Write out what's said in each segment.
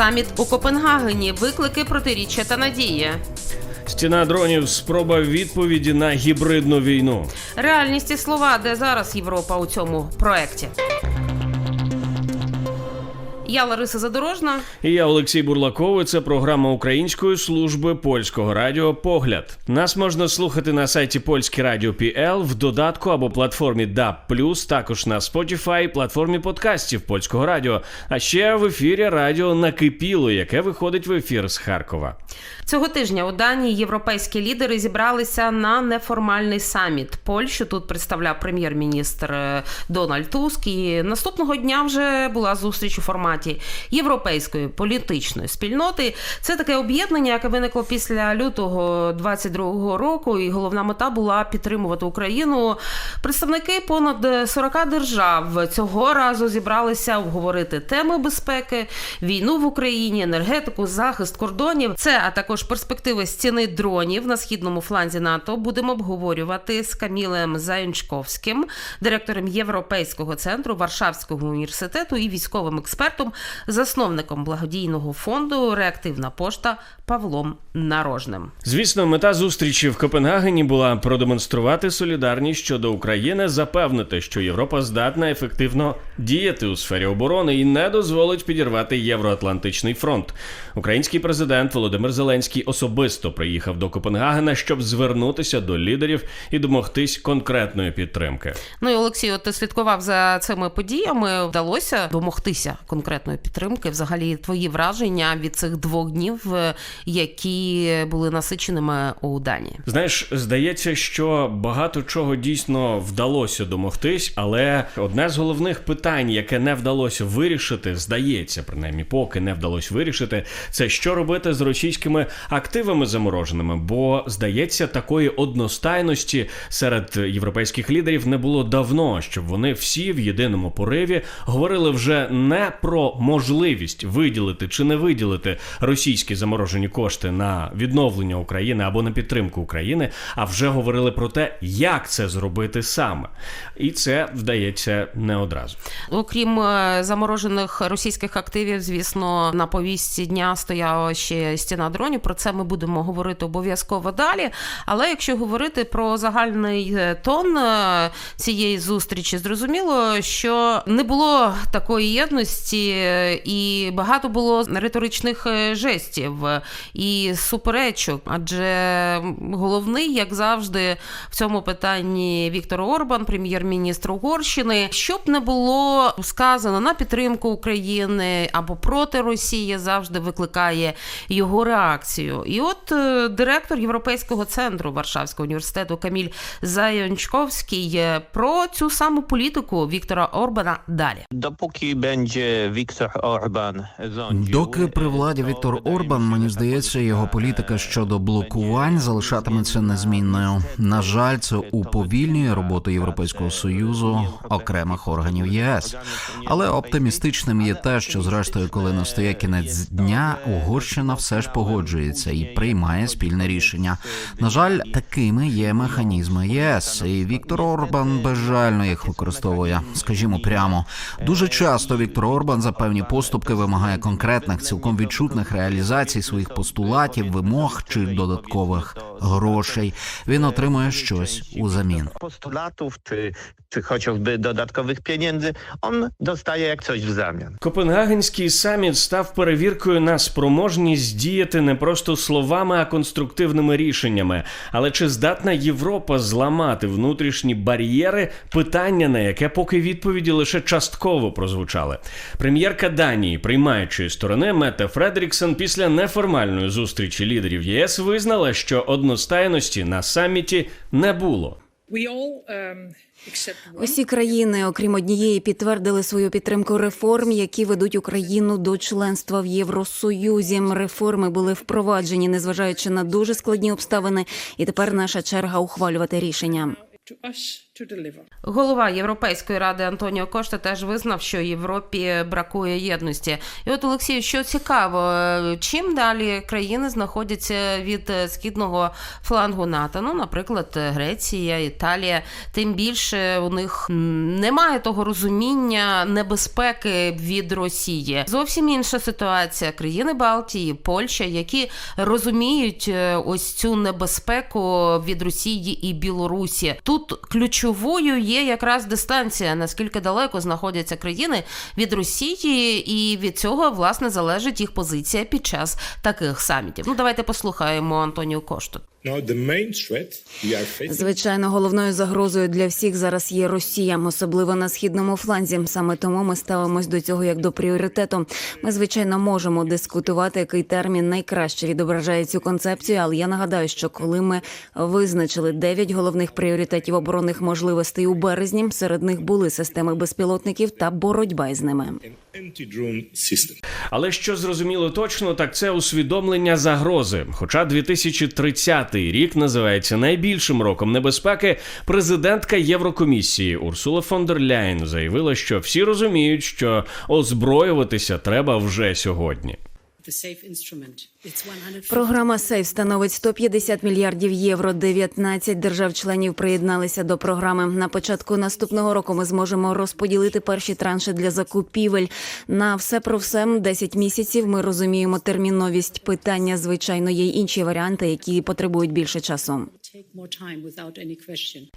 Саміт у Копенгагені. Виклики протиріччя та надія. Стіна дронів спроба відповіді на гібридну війну. Реальність і слова, де зараз Європа у цьому проекті. Я Лариса Задорожна. І я Олексій Бурлаков. Це програма Української служби польського радіо Погляд. Нас можна слухати на сайті Польське Радіо PL, в додатку або платформі DAB+, також на Spotify, платформі подкастів польського радіо. А ще в ефірі радіо Накипіло, яке виходить в ефір з Харкова. Цього тижня у Данії європейські лідери зібралися на неформальний саміт. Польщу тут представляв прем'єр-міністр е, Дональд Туск. І наступного дня вже була зустріч у форматі європейської політичної спільноти. Це таке об'єднання, яке виникло після лютого 22-го року. І головна мета була підтримувати Україну. Представники понад 40 держав цього разу зібралися обговорити теми безпеки, війну в Україні, енергетику, захист кордонів. Це а також перспективи стіни дронів на східному фланзі НАТО. Будемо обговорювати з Камілем Заянчковським, директором Європейського центру Варшавського університету і військовим експертом, засновником благодійного фонду Реактивна пошта Павлом Нарожним. Звісно, мета зустрічі в Копенгагені була продемонструвати солідарність щодо України, запевнити, що Європа здатна ефективно діяти у сфері оборони і не дозволить підірвати євроатлантичний фронт. Український президент Володимир Зеленський особисто приїхав до Копенгагена, щоб звернутися до лідерів і домогтись конкретної підтримки. Ну і Олексій, от ти слідкував за цими подіями. Вдалося домогтися конкретної підтримки. Взагалі, твої враження від цих двох днів, е, які були насиченими у Данії. Знаєш, здається, що багато чого дійсно вдалося домогтись, але одне з головних питань, яке не вдалося вирішити, здається, принаймні, поки не вдалося вирішити, це що робити з російськими активами замороженими. Бо здається, такої одностайності серед європейських лідерів не було давно, щоб вони всі в єдиному пориві говорили вже не про можливість виділити чи не виділити російські заморожені кошти на відновлення України або на підтримку України, а вже говорили про те, як це зробити саме, і це вдається не одразу. Окрім е, заморожених російських активів, звісно, на повістці дня стояла ще стіна дронів. Про це ми будемо говорити обов'язково далі. Але якщо говорити про загальний е, тон е, цієї зустрічі, зрозуміло, що не було такої єдності, е, і багато було риторичних жестів і суперечок. Адже головний, як завжди, в цьому питанні Віктор Орбан, прем'єр-міністр Угорщини, щоб не було сказано на підтримку України або проти Росії, завжди викликає його реакцію. І от е, директор Європейського центру Варшавського університету Каміль Заянчковський е, про цю саму політику Віктора Орбана далі. Będzie Viktor Orban rządził, Доки при владі Віктор Орбан, мені здається, його політика щодо блокувань залишатиметься незмінною. На жаль, це уповільнює роботу Європейського союзу окремих органів ЄС. Але оптимістичним є те, що зрештою, коли настає кінець дня, Угорщина все ж погоджується і приймає спільне рішення. На жаль, такими є механізми ЄС, і Віктор Орбан безжально їх використовує. Скажімо прямо, дуже часто Віктор Орбан за певні поступки вимагає конкретних, цілком відчутних реалізацій своїх постулатів, вимог чи додаткових грошей. Він отримує щось узамін. postulatów, czy, czy chociażby dodatkowych pieniędzy, on dostaje jak coś w zamian. Копенгагенський саміт став перевіркою на спроможність діяти не просто словами, а конструктивними рішеннями. Але чи здатна Європа зламати внутрішні бар'єри? Питання на яке поки відповіді лише частково прозвучали. Прем'єрка Данії, приймаючої сторони Мете Фредеріксон, після неформальної зустрічі лідерів ЄС визнала, що одностайності на саміті не було. We all um, Усі країни, окрім однієї, підтвердили свою підтримку реформ, які ведуть Україну до членства в Євросоюзі. Реформи були впроваджені, незважаючи на дуже складні обставини, і тепер наша черга ухвалювати рішення. Голова Європейської ради Антоніо Кошта теж визнав, що Європі бракує єдності. І от Олексію, що цікаво, чим далі країни знаходяться від е, східного флангу НАТО? Ну, наприклад, Греція, Італія. Тим більше у них немає того розуміння небезпеки від Росії. Зовсім інша ситуація. Країни Балтії, Польща, які розуміють е, ось цю небезпеку від Росії і Білорусі. Тут ключовою є якраз дистанція, наскільки далеко знаходяться країни від Росії, і від цього власне залежить їх позиція під час таких самітів. Ну давайте послухаємо Антоніо Кошту. Now, the main threat we are facing Звичайно, головною загрозою для всіх зараз є Росія, особливо на східному фланзі. Саме тому ми ставимось до цього як до пріоритету. Ми звичайно можемо дискутувати, який термін найкраще відображає цю концепцію. Але я нагадаю, що коли ми визначили дев'ять головних пріоритетів оборонних можливостей у березні, серед них були системи безпілотників та боротьба із ними. Але що зрозуміло точно, так це усвідомлення загрози. Хоча 2030 рік називається найбільшим роком небезпеки, президентка Єврокомісії Урсула фон дер Ляйн заявила, що всі розуміють, що озброюватися треба вже сьогодні. The safe instrument. It's 150 Програма Сейф становить 150 мільярдів євро. 19 держав-членів приєдналися до програми. На початку наступного року ми зможемо розподілити перші транші для закупівель. На все про все 10 місяців. Ми розуміємо терміновість питання. Звичайно, є й інші варіанти, які потребують більше часу.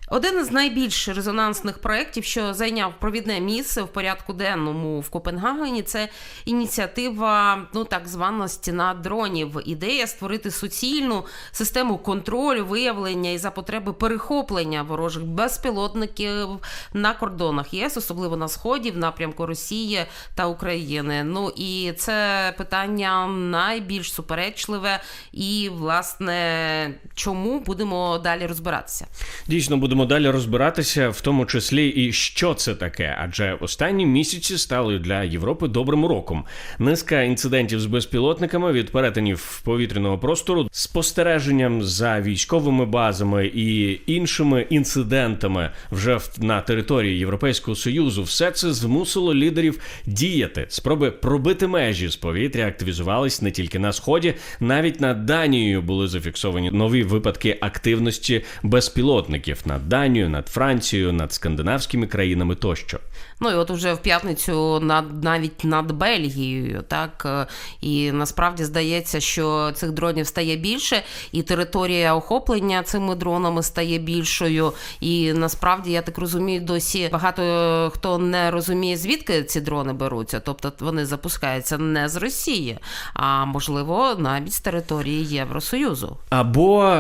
Один із найбільш резонансних проєктів, що зайняв провідне місце в порядку денному в Копенгагені, це ініціатива, ну так звана стіна дронів. Ідея створити суцільну систему контролю, виявлення і за потреби перехоплення ворожих безпілотників на кордонах ЄС, особливо на сході, в напрямку Росії та України. Ну і це питання найбільш суперечливе, і власне чому будемо далі розбиратися. Дійсно, будемо далі розбиратися, в тому числі і що це таке, адже останні місяці стали для Європи добрим роком. Низка інцидентів з безпілотниками від перетинів повітряного простору, спостереженням за військовими базами і іншими інцидентами вже на території Європейського союзу. Все це змусило лідерів діяти. Спроби пробити межі з повітря активізувались не тільки на сході, навіть над Данією були зафіксовані нові випадки активності безпілотників над Данією, над Францією, над скандинавськими країнами тощо. Ну і от уже в п'ятницю над навіть над Бельгією, так е, і насправді здається, що цих дронів стає більше, і територія охоплення цими дронами стає більшою. І насправді я так розумію, досі багато хто не розуміє, звідки ці дрони беруться. Тобто вони запускаються не з Росії, а можливо навіть з території Євросоюзу. Або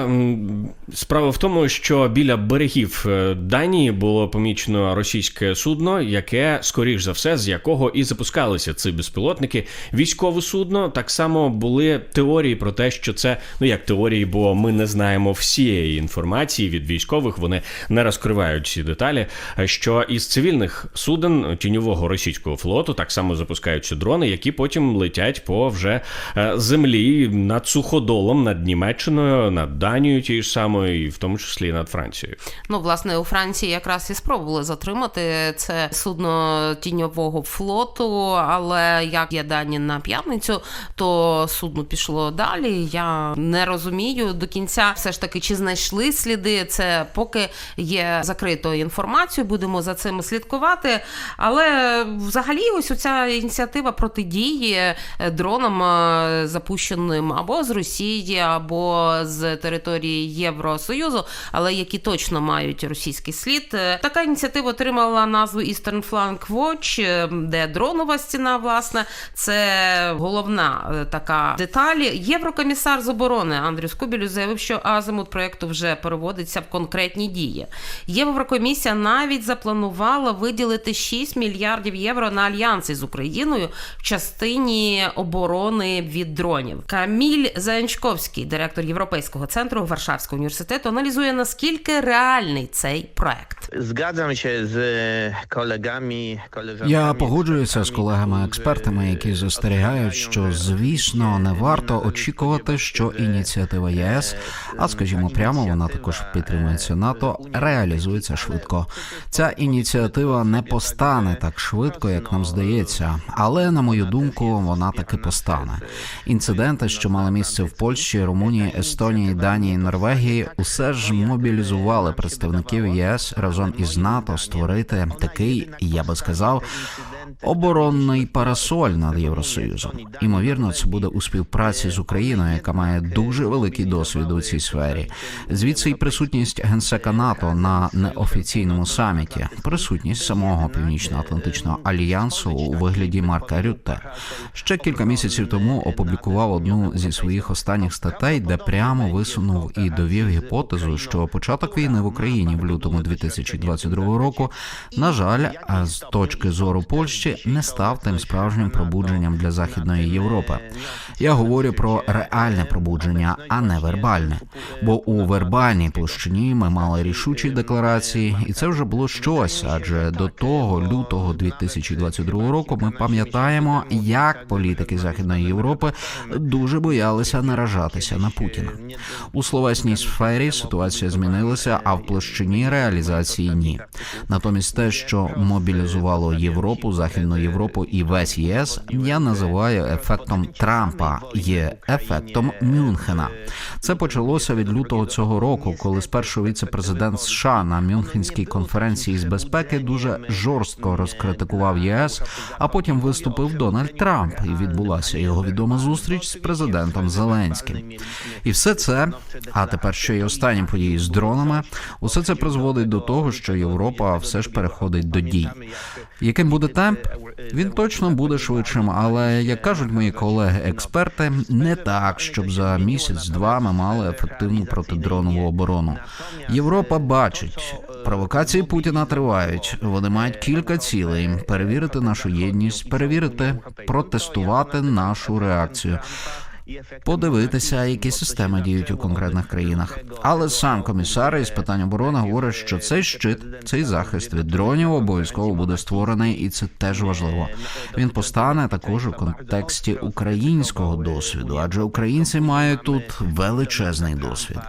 справа в тому, що біля берегів е, Данії було помічено російське судно, яке, скоріш за все, з якого і запускалися ці безпілотники. Військове судно так само були теорії про те, що це ну як теорії, бо ми не знаємо всієї інформації від військових. Вони не розкривають ці деталі. е, Що із цивільних суден тіньового російського флоту так само запускаються дрони, які потім летять по вже е, землі над суходолом, над Німеччиною, над Данією тією ж самою, і в тому числі і над Францією. Ну, власне, у Франції якраз і спробували затримати це судно тіньового флоту, але як є дані на п'ятницю, то судно пішло далі. Я не розумію до кінця, все ж таки, чи знайшли сліди. Це поки є закритою інформацією, будемо за цим слідкувати. Але взагалі, ось оця ініціатива протидії е, дронам, е, запущеним або з Росії, або з території Євросоюзу, але які точно мають російський слід. Е, Така ініціатива отримала назву Eastern Flank Watch, е, де дронова стіна, власне, це головна е, така деталь. Єврокомісар з оборони Андрій Скубілю заявив, що азимут проекту вже переводиться в конкретні дії. Єврокомісія навіть запланувала виділити 6 мільярдів євро на альянси з Україною в частині оборони від дронів. Каміль Заянчковський, директор Європейського центру Варшавського університету університету аналізує наскільки реальний цей проект. Zgadzam się z kolegami, koleżankami. Я погоджуюся з колегами-експертами, які застерігають, що звісно не варто очікувати, що ініціатива ЄС, а скажімо прямо, вона також підтримується НАТО, реалізується швидко. Ця ініціатива не постане так швидко, як нам здається, але на мою думку, вона таки постане. Інциденти, що мали місце в Польщі, Румунії, Естонії, Данії, Норвегії, усе ж мобілізували представників ЄС разом із НАТО створити такий, я би сказав, оборонний парасоль над Євросоюзом. Імовірно, це буде у співпраці з Україною, яка має дуже великий досвід у цій сфері. Звідси й присутність генсека НАТО на неофіційному саміті, присутність самого північно-атлантичного альянсу у вигляді Марка Рютте. Ще кілька місяців тому опублікував одну зі своїх останніх статей, де прямо висунув і довів гіпотезу, що початок війни в Україні в лютому 2022 року, на жаль, з точки зору Польщі не став тим справжнім пробудженням для західної Європи. Я говорю про реальне пробудження, а не вербальне. Бо у вербальній площині ми мали рішучі декларації, і це вже було щось. Адже до того лютого 2022 року ми пам'ятаємо, як політики Західної Європи дуже боялися наражатися на Путіна. У словесній сфері ситуація змінилася, а в площині реалізації ні. Натомість те, що мобілізувало Європу, Західну Європу і весь ЄС, я називаю ефектом Трампа, є ефектом Мюнхена. Це почалося від лютого цього року, коли спершу віце-президент США на Мюнхенській конференції з безпеки дуже жорстко розкритикував ЄС, а потім виступив Дональд Трамп, і відбулася його відома зустріч з президентом Зеленським. І все це, а тепер ще й останні події з дронами, усе це призводить до того, що Європа все ж переходить до дій. Яким буде темп? Він точно буде швидшим, але як кажуть мої колеги-експерти, не так, щоб за місяць-два ми мали ефективну протидронову оборону. Європа бачить. Провокації Путіна тривають. Вони мають кілька цілей: перевірити нашу єдність, перевірити, протестувати нашу реакцію. Подивитися, які системи діють у конкретних країнах. Але сам комісар із питань оборони говорить, що цей щит, цей захист від дронів обов'язково буде створений, і це теж важливо. Він постане також у контексті українського досвіду, адже українці мають тут величезний досвід.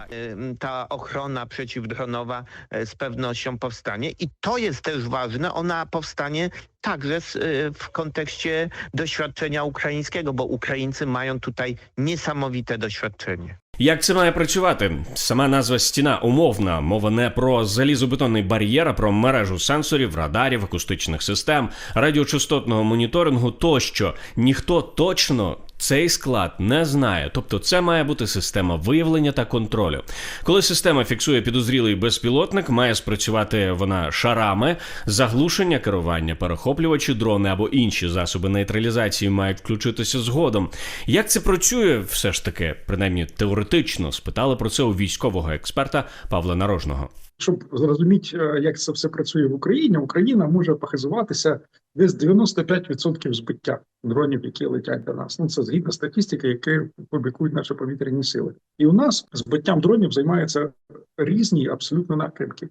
Ta ochrona przeciwdronowa z pewnością powstanie i to jest też ważne, ona powstanie także y, w kontekście doświadczenia ukraińskiego, bo Ukraińcy mają tutaj niesamowite doświadczenie. Як це має працювати? Сама назва стіна умовна. Мова не про залізобетонний бар'єр, а про мережу сенсорів, радарів, акустичних систем, радіочастотного моніторингу тощо. Ніхто точно цей склад не знає. Тобто, це має бути система виявлення та контролю. Коли система фіксує підозрілий безпілотник, має спрацювати вона шарами, заглушення керування, перехоплювачі дрони або інші засоби нейтралізації мають включитися згодом. Як це працює, все ж таки, принаймні теоретично, спитали про це у військового експерта Павла Нарожного. Щоб зрозуміти, е, як це все працює в Україні, Україна може похизуватися десь 95% збиття дронів, які летять до нас. Ну це згідно статистики, які публікують наші повітряні сили. І у нас збиттям дронів займаються різні абсолютно напрямки.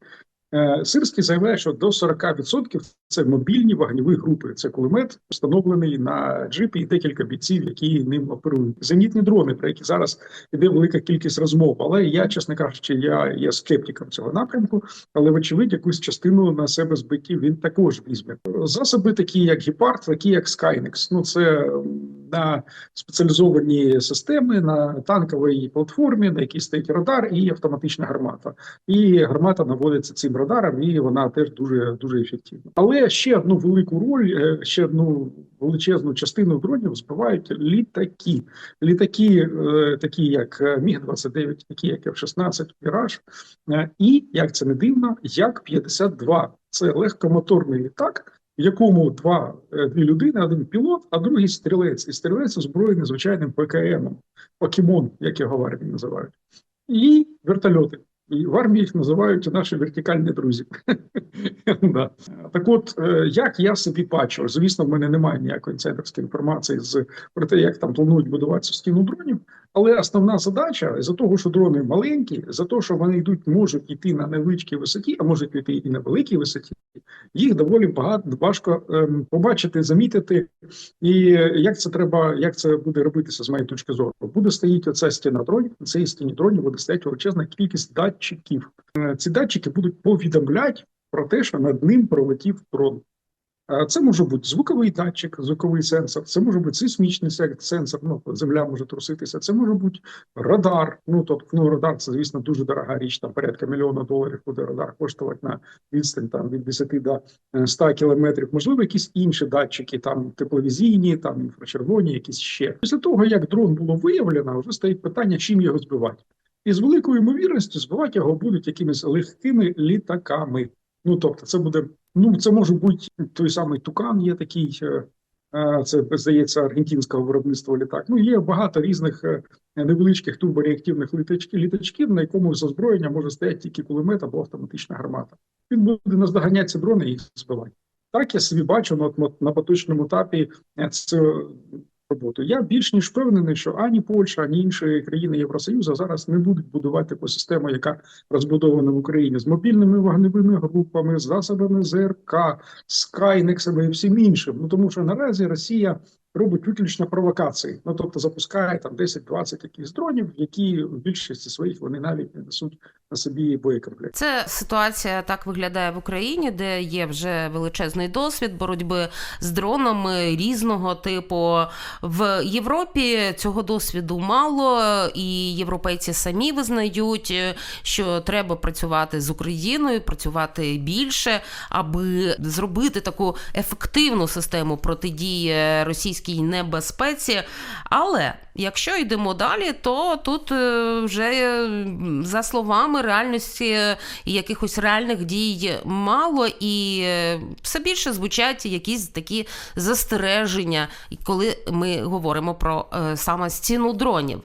Е, Сирський заявляє, що до 40% це мобільні вогневі групи. Це кулемет, встановлений на джипі, і декілька бійців, які ним оперують. Зенітні дрони, про які зараз іде велика кількість розмов. Але я, чесно кажучи, я є скептиком цього напрямку. Але вочевидь, якусь частину на себе збиттів він також візьме. Засоби, такі як Гепард, такі як Skynex. Ну це на спеціалізовані системи на танковій платформі, на якій стоїть радар і автоматична гармата. І гармата наводиться цим радаром, і вона теж дуже дуже ефективна. Але ще одну велику роль, е, ще одну величезну частину дронів збивають літаки. Літаки, е, такі як Міг 29 такі як F-16, Міраж, е, і як це не дивно, як 52 Це легкомоторний літак. В якому два е, дві людини, один пілот, а другий стрілець, і стрілець озброєний звичайним ПКМ, покемон, як його в армії називають, і вертольоти. І в армії їх називають наші вертикальні друзі. Так от, е, як я собі бачу, звісно, в мене немає ніякої інсайдерської інформації з про те, як там планують будувати стіну дронів. Але основна задача за того, що дрони маленькі, за того, що вони йдуть, можуть йти на невеличкій висоті, а можуть йти і на великій висоті, їх доволі багато важко ем, побачити, замітити. І як це треба, як це буде робитися з моєї точки зору? Буде стоїть оця стіна дронів. На цій стіні дронів буде стояти величезна кількість датчиків. Е, Ці датчики будуть повідомляти про те, що над ним пролетів дрон. Це може бути звуковий датчик, звуковий сенсор, це може бути сейсмічний сенсор, ну земля може труситися, це може бути радар. Ну тобто, ну радар це звісно дуже дорога річ. Там порядка мільйона доларів буде радар коштувати на відстань там від 10 до е, 100 кілометрів. Можливо, якісь інші датчики, там тепловізійні, там інфрачервоні, якісь ще. Після того як дрон було виявлено, вже стоїть питання, чим його збивати. І з великою ймовірністю збивати його будуть якимись легкими літаками. Ну тобто, це буде ну це може бути той самий Тукан, є такий. е, е, Це здається аргентинського виробництва літак. Ну є багато різних е, невеличких турбореактивних літачків, літачків, на якому з озброєння може стояти тільки кулемет або автоматична гармата. Він буде наздоганяти дрони і їх збивати. Так я собі бачу на, на, на поточному етапі е, цю роботу. Я більш ніж впевнений, що ані Польща, ані інші країни Євросоюзу зараз не будуть будувати таку систему, яка розбудована в Україні з мобільними вогневими групами, з засобами ЗРК, з і всім іншим. Ну тому що наразі Росія робить виключно провокації. Ну тобто запускає там 10-20 якихось дронів, які в більшості своїх вони навіть не несуть на собі боєкомплект. Це ситуація так виглядає в Україні, де є вже величезний досвід боротьби з дронами різного типу. В Європі цього досвіду мало, і європейці самі визнають, що треба працювати з Україною, працювати більше, аби зробити таку ефективну систему протидії російській небезпеці. Але якщо йдемо далі, то тут е, вже е, за словами реальності якихось реальних дій мало, і е, все більше звучать якісь такі застереження, коли ми говоримо про саме стіну дронів.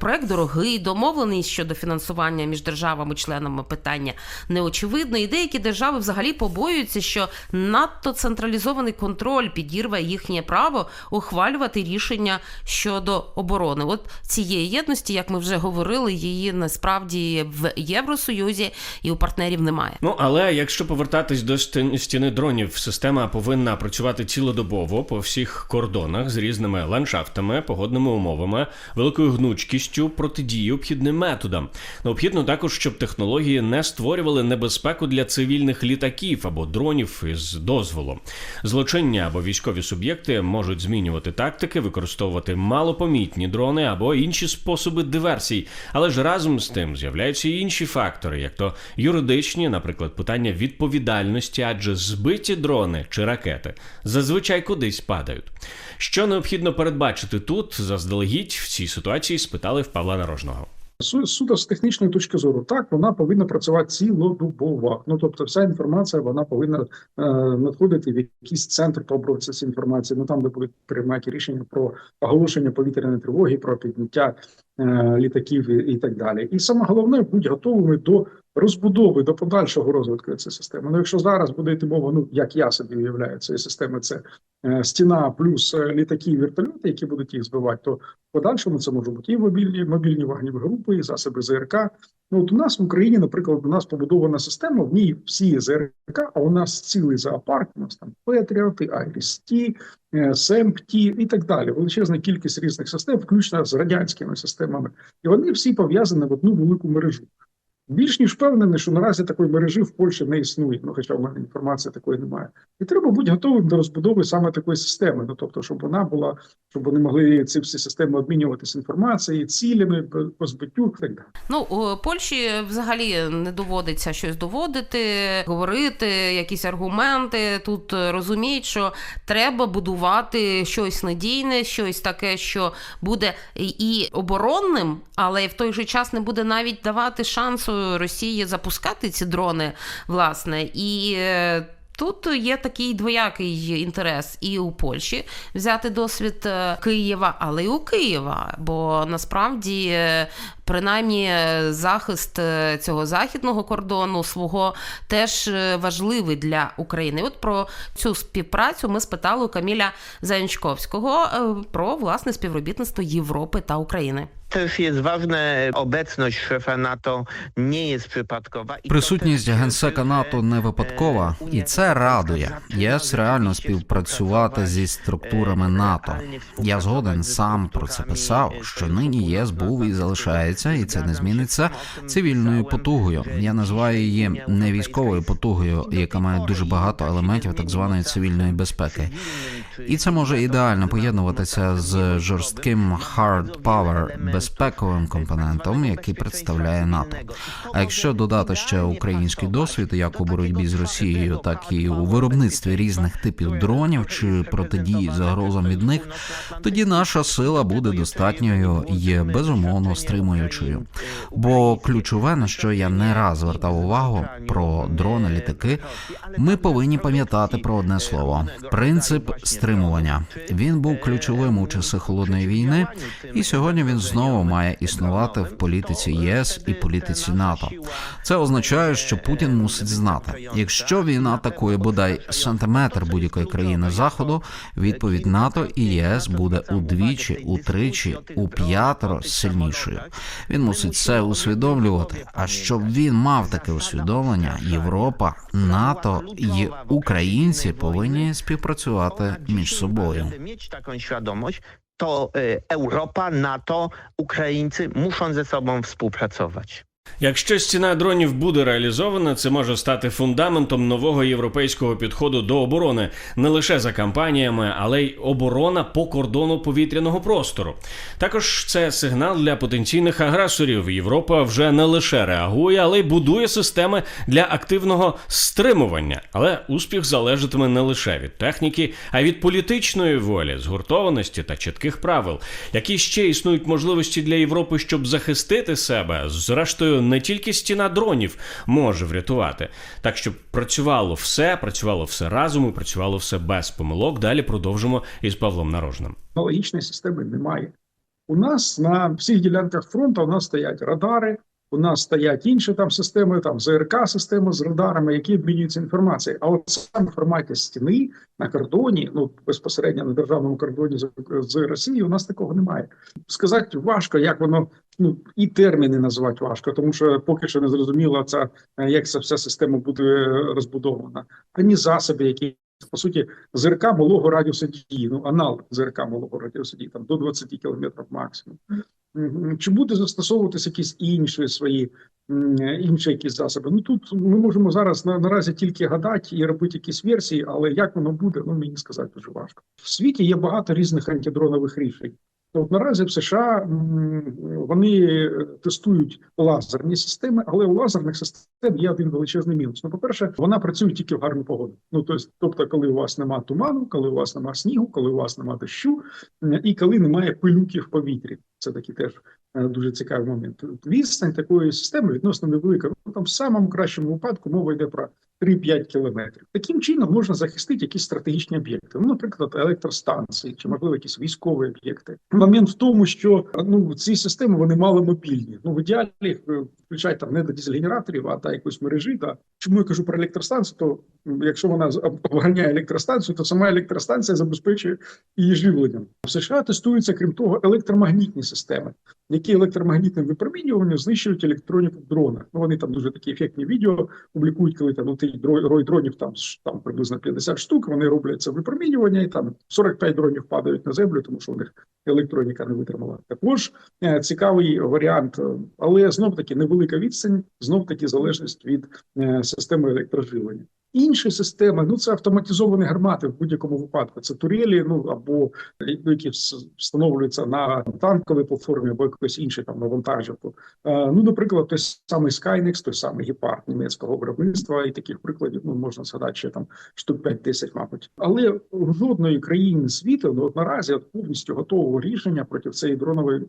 Проект дорогий, домовленість щодо фінансування між державами-членами питання неочевидне. І деякі держави взагалі побоюються, що надто централізований контроль підірве їхнє право ухвалювати рішення щодо оборони. От цієї єдності, як ми вже говорили, її насправді в Євросоюзі і у партнерів немає. Ну але якщо повертатись до стін- стіни дронів, система повинна працювати цілодобово по всіх кордонах з різними ландшафтами, погодними умовами, великою гнучкістю, протидії обхідним методам. Необхідно також, щоб технології не створювали небезпеку для цивільних літаків або дронів із дозволу. Злочинні або військові суб'єкти можуть змінювати тактики, використовувати малопомітні дрони або інші способи диверсій. Але ж разом з тим з'являються і інші фактори, як то юридичні, наприклад, питання відповідальності, адже збиті дрони чи ракети зазвичай кудись падають. Що необхідно передбачити тут, заздалегідь в цій ситуації спитали в Павла Нарожного. Су- Суто з технічної точки зору, так вона повинна працювати цілодобово. Ну тобто, вся інформація вона повинна е, надходити в якийсь центр по обробці інформації. Ну там, де будуть приймати рішення про оголошення повітряної тривоги, про підняття е, літаків і, і так далі. І саме головне будь готовими до розбудови, до подальшого розвитку цієї системи. Ну, якщо зараз буде йти мова, ну як я собі уявляю цієї системи, це е, стіна плюс е, літаки і вертольоти, які будуть їх збивати, то в подальшому це можуть бути і мобільні мобільні вогневі групи, і засоби ЗРК. Ну от у нас в Україні, наприклад, у нас побудована система, в ній всі ЗРК, а у нас цілий зоопарк, у нас там Петріоти, Айріс-Ті, СЕМП-Ті і так далі. Величезна кількість різних систем, включно з радянськими системами, і вони всі пов'язані в одну велику мережу. Більш ніж впевнений, що наразі такої мережі в Польщі не існує. Ну, хоча в мене інформації такої немає. І треба бути готовим до розбудови саме такої системи. Ну тобто, щоб вона була, щоб вони могли ці всі системи обмінюватися інформацією, цілями по- збиттю так далі. Ну, у Польщі взагалі не доводиться щось доводити, говорити, якісь аргументи. Тут розуміють, що треба будувати щось надійне, щось таке, що буде і оборонним, але в той же час не буде навіть давати шансу Росії запускати ці дрони, власне. І е, Тут є такий двоякий інтерес і у Польщі взяти досвід е, Києва, але й у Києва. Бо насправді е, принаймні е, захист е, цього західного кордону свого теж е, важливий для України. От про цю співпрацю ми спитали у Каміля Заянчковського е, про власне співробітництво Європи та України. Też jest ważne, obecność szefa NATO nie jest przypadkowa. I to Присутність генсека НАТО не випадкова, і це радує. ЄС реально співпрацювати зі структурами НАТО. Я згоден сам про це писав, що нині ЄС був і залишається, і це не зміниться цивільною потугою. Я називаю її не військовою потугою, яка має дуже багато елементів так званої цивільної безпеки. І це може ідеально поєднуватися з жорстким hard power безпековим компонентом, який представляє НАТО. А якщо додати ще український досвід, як у боротьбі з Росією, так і у виробництві різних типів дронів чи протидії загрозам від них, тоді наша сила буде достатньою і безумовно стримуючою. Бо ключове, на що я не раз звертав увагу про дрони, літаки, ми повинні пам'ятати про одне слово: принцип стримування. Він був ключовим у часи холодної війни, і сьогодні він знову має існувати в політиці ЄС і політиці НАТО. Це означає, що Путін мусить знати, якщо він атакує бодай сантиметр будь-якої країни заходу, відповідь НАТО і ЄС буде удвічі, утричі, у п'ятеро сильнішою. Він мусить це усвідомлювати. А щоб він мав таке усвідомлення, Європа, НАТО і українці повинні співпрацювати між собою. To e, Europa, NATO, Ukraińcy muszą ze sobą współpracować. Якщо стіна дронів буде реалізована, це може стати фундаментом нового європейського підходу до оборони не лише за кампаніями, але й оборона по кордону повітряного простору. Також це сигнал для потенційних агресорів. Європа вже не лише реагує, але й будує системи для активного стримування. Але успіх залежатиме не лише від техніки, а й від політичної волі, згуртованості та чітких правил. Які ще існують можливості для Європи, щоб захистити себе, зрештою, не тільки стіна дронів може врятувати, так щоб працювало все, працювало все разом і працювало все без помилок. Далі продовжимо із Павлом Нарожним. аналогічної системи немає. У нас на всіх ділянках фронту у нас стоять радари, у нас стоять інші там системи, там ЗРК системи з радарами, які обмінюються інформацією. А от саме в форматі стіни на кордоні, ну безпосередньо на державному кордоні з, з Росією, у нас такого немає. Сказати важко, як воно ну і терміни назвати важко, тому що поки що не зрозуміло е, як ця вся система буде розбудована, ані засоби, які по суті, ЗРК малого радіуса дії, ну аналог ЗРК малого радіуса дії, там до 20 кілометрів максимум. Чи буде застосовуватися якісь інші свої інші якісь засоби? Ну тут ми можемо зараз на, наразі тільки гадати і робити якісь версії, але як воно буде, ну мені сказати дуже важко. В світі є багато різних антидронових рішень. От наразі в США вони тестують лазерні системи, але у лазерних систем є один величезний мінус. Ну, по-перше, вона працює тільки в гарну погоду. Ну тобто, коли у вас нема туману, коли у вас нема снігу, коли у вас нема дощу, і коли немає пилюки в повітрі. Це такий теж е, дуже цікавий момент. Відстань такої системи відносно невелика. Ну там в самому кращому випадку мова йде про 3-5 кілометрів. Таким чином можна захистити якісь стратегічні об'єкти. Ну, наприклад, електростанції чи можливо якісь військові об'єкти. Момент в тому, що ну ці системи вони мало мобільні. Ну в ідеалі е, включають там не до дизель-генераторів, а до якоїсь мережі. Да. Чому я кажу про електростанцію? То якщо вона обганяє електростанцію, то сама електростанція забезпечує її живленням. В США тестуються, крім того, електромагнітні системи, які електромагнітним випромінюванням знищують електроніку в дронах. Ну вони там дуже такі ефектні відео публікують, коли там летить дро- дронів, там там приблизно 50 штук. Вони роблять це випромінювання, і там 45 дронів падають на землю, тому що у них електроніка не витримала. Також е, цікавий варіант, е, але знов таки невелика відстань, знов таки залежність від е, системи електроживлення. Інші системи, ну це автоматизовані гармати в будь-якому випадку. Це турелі, ну або е, які встановлюються на танковій платформі, або якось інше там на вантажівку. Е, Ну, наприклад, той самий Skynex, той самий гепард німецького виробництва, і таких прикладів ну можна згадати ще там штук 5-10, мабуть. Але жодної країни світу ну от наразі от повністю готового рішення проти цієї дронової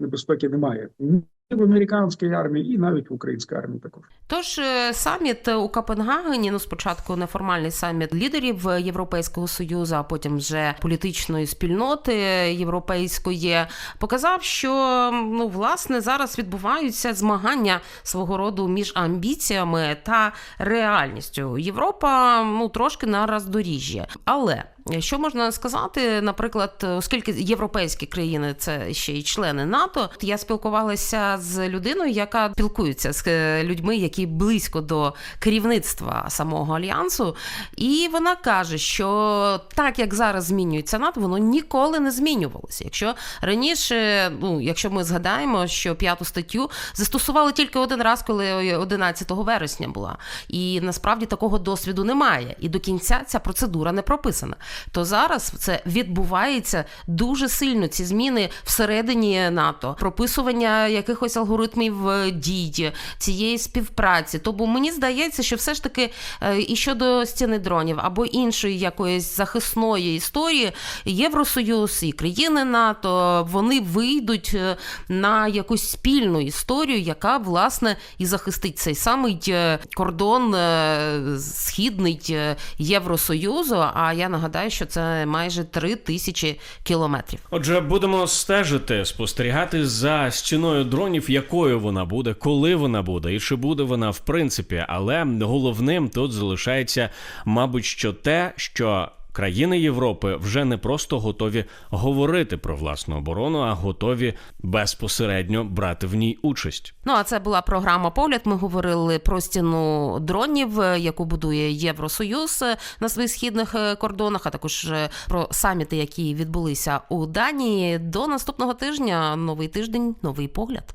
небезпеки немає. Ні в американській армії, і навіть в українській армії також. Тож е, саміт у Копенгагені, ну спочатку неформальний саміт лідерів Європейського союзу, а потім вже політичної спільноти європейської, показав, що ну власне зараз відбуваються змагання свого роду між амбіціями та реальністю. Європа ну трошки на роздоріжжі. але. Що можна сказати, наприклад, оскільки європейські країни це ще й члени НАТО, я спілкувалася з людиною, яка спілкується з е, людьми, які близько до керівництва самого альянсу, і вона каже, що так як зараз змінюється НАТО, воно ніколи не змінювалося. Якщо раніше, ну якщо ми згадаємо, що п'яту статтю застосували тільки один раз, коли 11 вересня була, і насправді такого досвіду немає, і до кінця ця процедура не прописана то зараз це відбувається дуже сильно. Ці зміни всередині НАТО, прописування якихось алгоритмів е, дій, цієї співпраці. Тому мені здається, що все ж таки е, і щодо стіни дронів або іншої якоїсь захисної історії, Євросоюз і країни НАТО вони вийдуть е, на якусь спільну історію, яка власне і захистить цей самий кордон східний Євросоюзу. А я нагадаю, що це майже три тисячі кілометрів. Отже, будемо стежити, спостерігати за стіною дронів, якою вона буде, коли вона буде, і чи буде вона в принципі. Але головним тут залишається, мабуть, що те, що. Країни Європи вже не просто готові говорити про власну оборону, а готові безпосередньо брати в ній участь. Ну а це була програма Погляд. Ми говорили про стіну дронів, е, яку будує Євросоюз е, на своїх східних е, кордонах, а також про саміти, які відбулися у Данії. До наступного тижня. Новий тиждень, новий погляд.